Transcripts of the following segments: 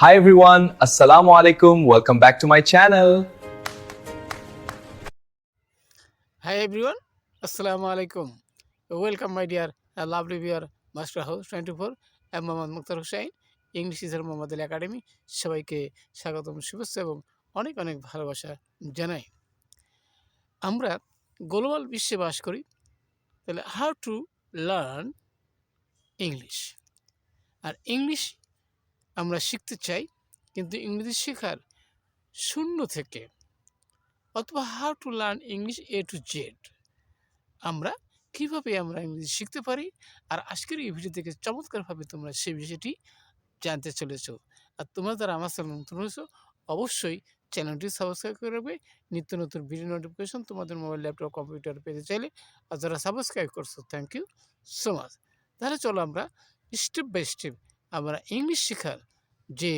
Hi everyone, Assalamu alaikum. Welcome back to my channel. Hi everyone, Assalamu alaikum. Welcome my dear uh, lovely viewer, Master House 24 and Mohammad Muktar Hossain English ইজার Mohammad Ali academy সবাইকে স্বাগতম শুভেচ্ছা এবং অনেক অনেক ভালোবাসা জানাই আমরা গ্লোবাল বিশ্বে বাস করি তাহলে হাউ টু লার্ন ইংলিশ আর ইংলিশ আমরা শিখতে চাই, কিন্তু ইংরেজি শেখার শূন্য থেকে অথবা how to learn English A to Z আমরা কীভাবে আমরা ইংরেজি শিখতে পারি? আর আজকের এই ভিডিও থেকে চমৎকারভাবে তোমরা সেই বিষয়টি জানতে চলেছ। আর তোমরা যারা আমার চ্যানেল নতুন হয়েছো, অবশ্যই চ্যানেলটি সাবস্ক্রাইব করে রাখবে। নিত্য নতুন ভিডিও নোটিফিকেশন তোমাদের মোবাইল ল্যাপটপ কম্পিউটার পেতে চাইলে, আর যারা সাবস্ক্রাইব করছ থ্যাংক ইউ সো মাচ তাহলে চলো আমরা স্টেপ বাই স্টেপ আমরা ইংলিশ শেখার যে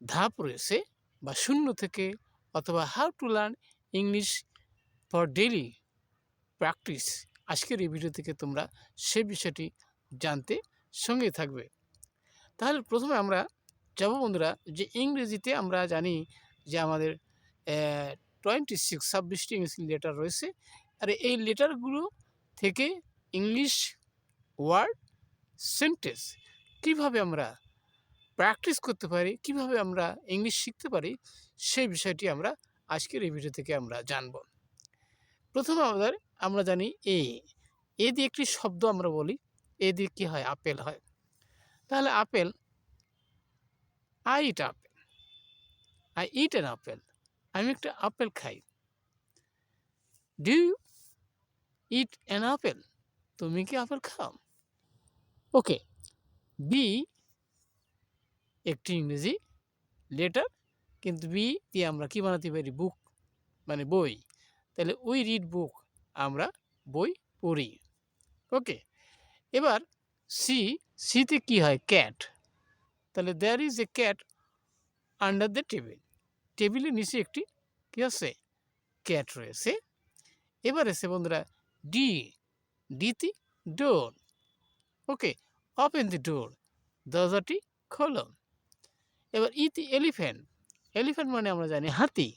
ধাপ রয়েছে বা শূন্য থেকে অথবা how to learn English for daily practice আজকের এই ভিডিও থেকে তোমরা সে বিষয়টি জানতে সঙ্গে থাকবে। তাহলে প্রথমে আমরা যাব বন্ধুরা যে ইংরেজিতে আমরা জানি যে আমাদের টোয়েন্টি সিক্স ছাব্বিশটি ইংলিশ লেটার রয়েছে। আর এই লেটারগুলো থেকে ইংলিশ ওয়ার্ড সেন্টেন্স কীভাবে আমরা প্র্যাকটিস করতে পারি? কীভাবে আমরা ইংলিশ শিখতে পারি? সেই বিষয়টি আমরা আজকের এই ভিডিও থেকে আমরা জানব। প্রথমে আমাদের, আমরা জানি এ এ দিয়ে একটি শব্দ আমরা বলি। এ দিয়ে কী হয়? আপেল হয়। তাহলে apple I eat apple I eat an apple আমি একটা আপেল খাই। ডু ইট অ্যান আপেল তুমি কি আপেল খাও? ওকে। বি একটি ইংরেজি লেটার কিন্তু বি দিয়ে আমরা কি বানাতে পারি? বুক মানে বই। তাহলে উই রিড বুক আমরা বই পড়ি। ওকে। এবার সি সিতে কি হয়? ক্যাট তাহলে there is a cat under the table টেবিলের নিচে একটি কি আছে? ক্যাট রয়েছে। এবার এসে বন্ধুরা ডি ডিতে door okay. Open the door দরজাটি খোলো। এবার ইতি এলিফ্যান্ট এলিফ্যান্ট মানে আমরা জানি হাতি।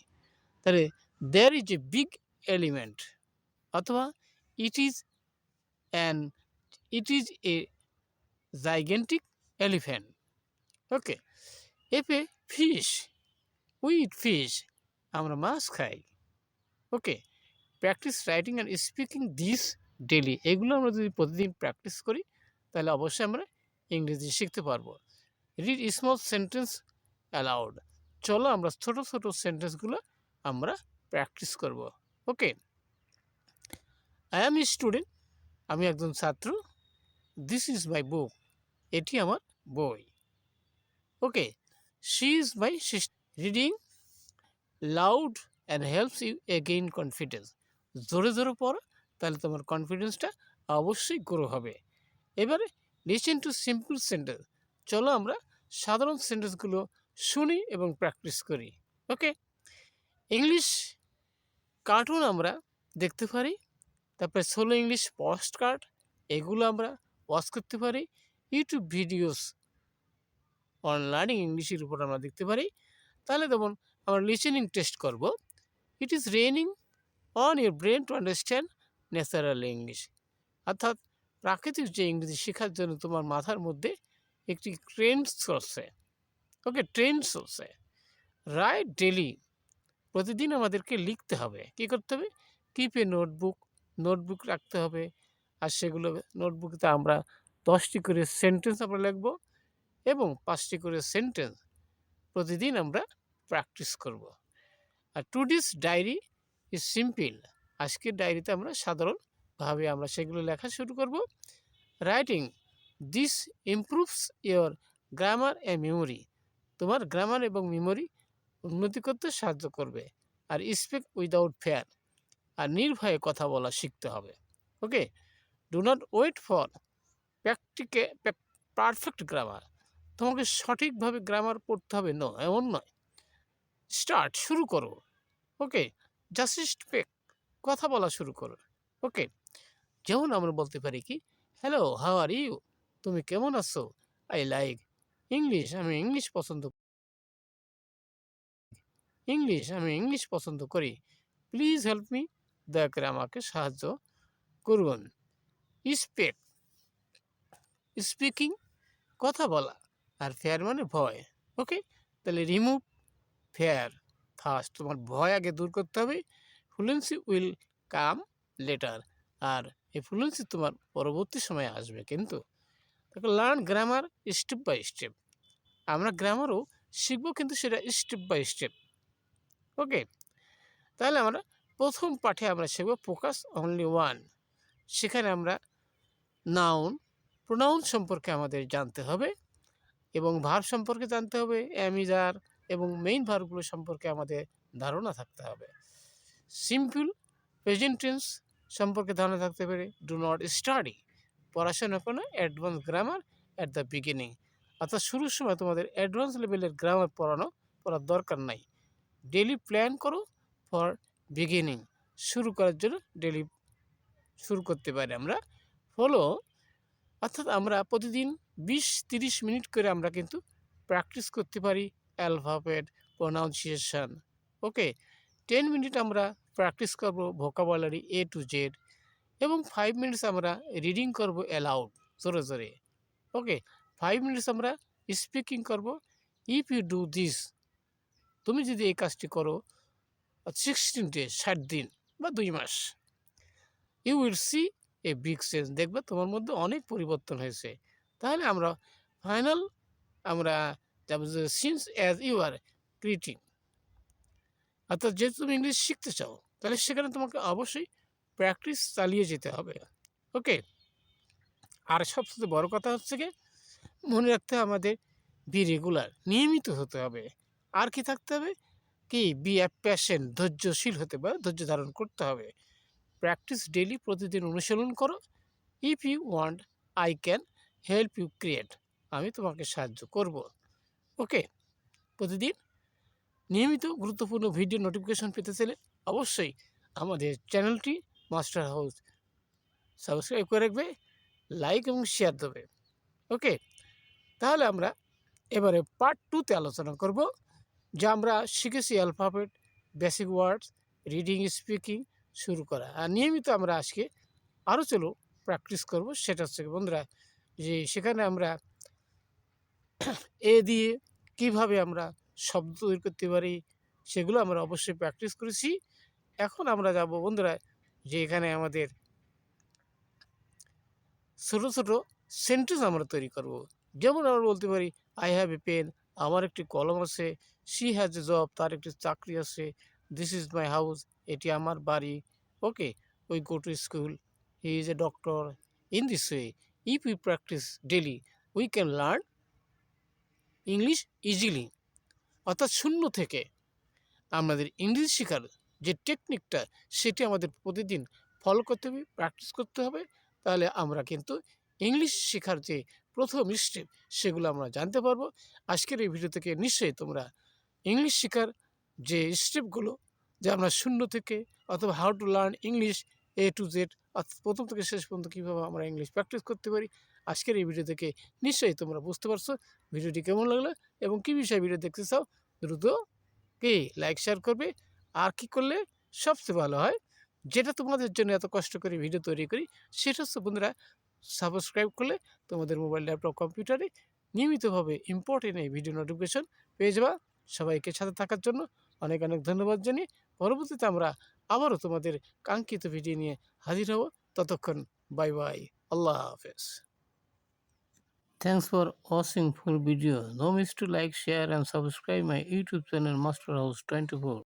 তাহলে there is a big element অথবা it is an it is a gigantic elephant okay এপে fish with fish আমরা মাছ খাই। Okay practice writing and speaking this daily এগুলো আমরা যদি প্রতিদিন প্র্যাকটিস করি তাহলে অবশ্যই আমরা ইংরেজি শিখতে পারব। রিড স্মল সেন্টেন্স অ্যালাউড চলো আমরা ছোট ছোট সেন্টেন্সগুলো আমরা প্র্যাকটিস করব। ওকে আই অ্যাম স্টুডেন্ট আমি একজন ছাত্র। দিস ইজ মাই বুক এটি আমার বই। Okay she is my reading loud and helps you again confidence জোরে জোরে পড়ো, তাহলে তোমার কনফিডেন্সটা অবশ্যই গ্রো হবে। এবারে লিসেন টু সিম্পল সেন্টেন্স চলো আমরা সাধারণ সেন্টেন্সগুলো শুনি এবং প্র্যাকটিস করি। ওকে ইংলিশ কার্টুন আমরা দেখতে পারি, তারপরে সোলো ইংলিশ পোস্ট কার্ড এগুলো আমরা ওয়াচ করতে পারি। ইউটিউব ভিডিওস অন লার্নিং ইংলিশের উপর আমরা দেখতে পারি। তাহলে যেমন আমরা লিসেনিং টেস্ট করব। It is raining on your brain to understand natural English অর্থাৎ প্রাকৃতিক যে ইংরেজি শেখার জন্য তোমার মাথার মধ্যে একটি ট্রেন্ড চলছে। ওকে, ট্রেন্ড চলছে। রাইট ডেলি প্রতিদিন আমাদেরকে লিখতে হবে। কী করতে হবে? কিপ এ নোটবুক নোটবুক রাখতে হবে। আর সেগুলো নোটবুকতে আমরা দশটি করে সেন্টেন্স আমরা লিখব এবং পাঁচটি করে সেন্টেন্স প্রতিদিন আমরা প্র্যাকটিস করব। আর টুডিস ডায়েরি ইজ সিম্পল। আজকের ডায়েরিতে আমরা সাধারণভাবে আমরা সেগুলো লেখা শুরু করব। Writing this improves your grammar a memory তোমার গ্রামার এবং মেমোরি উন্নতি করতে সাহায্য করবে। আর স্পিক উইদাউট ফেয়ার আর নির্ভয়ে কথা বলা শিখতে হবে। Okay do not wait for প্র্যাকটিকে perfect grammar তোমাকে সঠিকভাবে গ্রামার পড়তে হবে। ন, এমন নয়। স্টার্ট শুরু করো। ওকে জাস্ট পেক কথা বলা শুরু করো। ওকে যেমন আমরা বলতে পারি কি হ্যালো হাউ আর ইউ তুমি কেমন আছো? আই লাইক ইংলিশ আমি ইংলিশ পছন্দ ইংলিশ আমি ইংলিশ পছন্দ করি। প্লিজ হেল্প মি দয়া করে আমাকে সাহায্য করুন। স্পেক স্পিকিং কথা বলা আর ফেয়ার মানে ভয় ওকে তাহলে রিমুভ ফেয়ার ফার্স্ট তোমার ভয় আগে দূর করতে হবে। ফ্লুয়েন্সি উইল কাম লেটার আর এই ফ্লুয়েন্সি তোমার পরবর্তী সময়ে আসবে কিন্তু। Learn grammar step by step আমরা গ্রামারও শিখব কিন্তু সেটা স্টেপ বাই স্টেপ ওকে তাহলে আমরা প্রথম পাঠে আমরা শিখব ফোকাস অনলি ওয়ান সেখানে আমরা নাউন প্রোনাউন সম্পর্কে আমাদের জানতে হবে এবং ভার সম্পর্কে জানতে হবে অ্যামিজার এবং মেইন ভারগুলো সম্পর্কে আমাদের ধারণা থাকতে হবে। সিম্পল প্রেজেন্টেন্স সম্পর্কে ধারণা থাকতে পারে ডু নট স্টাডি পড়াশোনা কোনো advance grammar at the beginning অর্থাৎ শুরুর সময় তোমাদের অ্যাডভান্স লেভেলের গ্রামার পড়ানো, পড়ার দরকার নাই। ডেলি প্ল্যান করো ফর বিগিনিং শুরু করার জন্য ডেলি শুরু করতে পারি আমরা। ফলো অর্থাৎ আমরা প্রতিদিন বিশ তিরিশ মিনিট করে আমরা কিন্তু প্র্যাকটিস করতে পারি alphabet pronunciation okay ten minute আমরা প্র্যাকটিস করব ভোকাবুলারি এ টু জেড এবং ফাইভ মিনিটস আমরা রিডিং করব অ্যালাউড জোরে জোরে। ওকে ফাইভ মিনিটস আমরা স্পিকিং করব। ইফ ইউ ডু দিস তুমি যদি এই কাজটি করো সিক্সটিন ডেজ ষাট দিন বা দুই মাস you will see a big change দেখবে তোমার মধ্যে অনেক পরিবর্তন হয়েছে। তাহলে আমরা ফাইনাল আমরা since as you are creating অর্থাৎ যেহেতু তুমি ইংলিশ শিখতে চাও তাহলে সেখানে তোমাকে অবশ্যই প্র্যাকটিস চালিয়ে যেতে হবে। ওকে আর সবচেয়ে বড় কথা হচ্ছে কি, মনে রাখতে হবে আমাদের বি রেগুলার নিয়মিত হতে হবে। আর কি থাকতে হবে? কি বি প্যাশন ধৈর্যশীল হতে হবে, ধৈর্য ধারণ করতে হবে। প্র্যাকটিস ডেলি প্রতিদিন অনুশীলন করো। If you want I can help you create আমি তোমাকে সাহায্য করব। ওকে প্রতিদিন নিয়মিত গুরুত্বপূর্ণ ভিডিও নোটিফিকেশন পেতে চাইলে অবশ্যই আমাদের চ্যানেলটি মাস্টার হাউস সাবস্ক্রাইব করে রাখবে, লাইক এবং শেয়ার দেবে। ওকে, তাহলে আমরা এবারে পার্ট টুতে আলোচনা করব, যা আমরা শিখেছি alphabet basic words reading speaking শুরু করা। আর নিয়মিত আমরা আজকে আরও চলো প্র্যাকটিস করব, সেটা হচ্ছে বন্ধুরা, যে সেখানে আমরা এ দিয়ে কীভাবে আমরা শব্দ তৈরি করতে পারি, সেগুলো আমরা অবশ্যই প্র্যাকটিস করেছি। এখন আমরা যাব, বন্ধুরা, যে এখানে আমাদের ছোট ছোট সেন্টেন্স আমরা তৈরি করব। যেমন আমরা বলতে পারি আই হ্যাভ এ পেন আমার একটি কলম আছে সি হ্যাজ এ জব তার একটি চাকরি আছে দিস ইজ মাই হাউস এটি আমার বাড়ি। Okay we go to school he is a doctor in this way if you practice daily we can learn English easily অর্থাৎ শূন্য থেকে আমাদের ইংলিশ শেখার যে টেকনিকটা সেটি আমাদের প্রতিদিন ফলো করতে হবে প্র্যাকটিস করতে হবে। তাহলে আমরা কিন্তু ইংলিশ শেখার যে প্রথম স্টেপ সেগুলো আমরা জানতে পারব। আজকের এই ভিডিও থেকে নিশ্চয়ই তোমরা ইংলিশ শেখার যে স্টেপগুলো যে আমরা শূন্য থেকে অথবা how to learn English A to Z অর্থাৎ প্রথম থেকে শেষ পর্যন্ত কীভাবে আমরা ইংলিশ প্র্যাকটিস করতে পারি, আজকের এই ভিডিও থেকে নিশ্চয়ই তোমরা বুঝতে পারছ। ভিডিওটি কেমন লাগল এবং কী বিষয়ে ভিডিও দেখতে চাও, দ্রুত কি লাইক শেয়ার করবে। আর কি করলে সবচেয়ে ভালো হয় যেটা তোমাদের জন্য এত কষ্ট করে ভিডিও তৈরি করি সেটা হচ্ছে বন্ধুরা সাবস্ক্রাইব করলে তোমাদের মোবাইল ল্যাপটপ কম্পিউটারে নিয়মিতভাবে ইম্পর্টেন্ট এই ভিডিও নোটিফিকেশন পেয়ে যাবা সবাইকে সাথে থাকার জন্য অনেক অনেক ধন্যবাদ জানিয়ে পরবর্তীতে আমরা আবারও তোমাদের কাঙ্ক্ষিত ভিডিও নিয়ে হাজির হব ততক্ষণ বাই বাই আল্লাহ হাফেজ Thanks for watching full video. No miss to like, share and subscribe my YouTube channel Master House 24.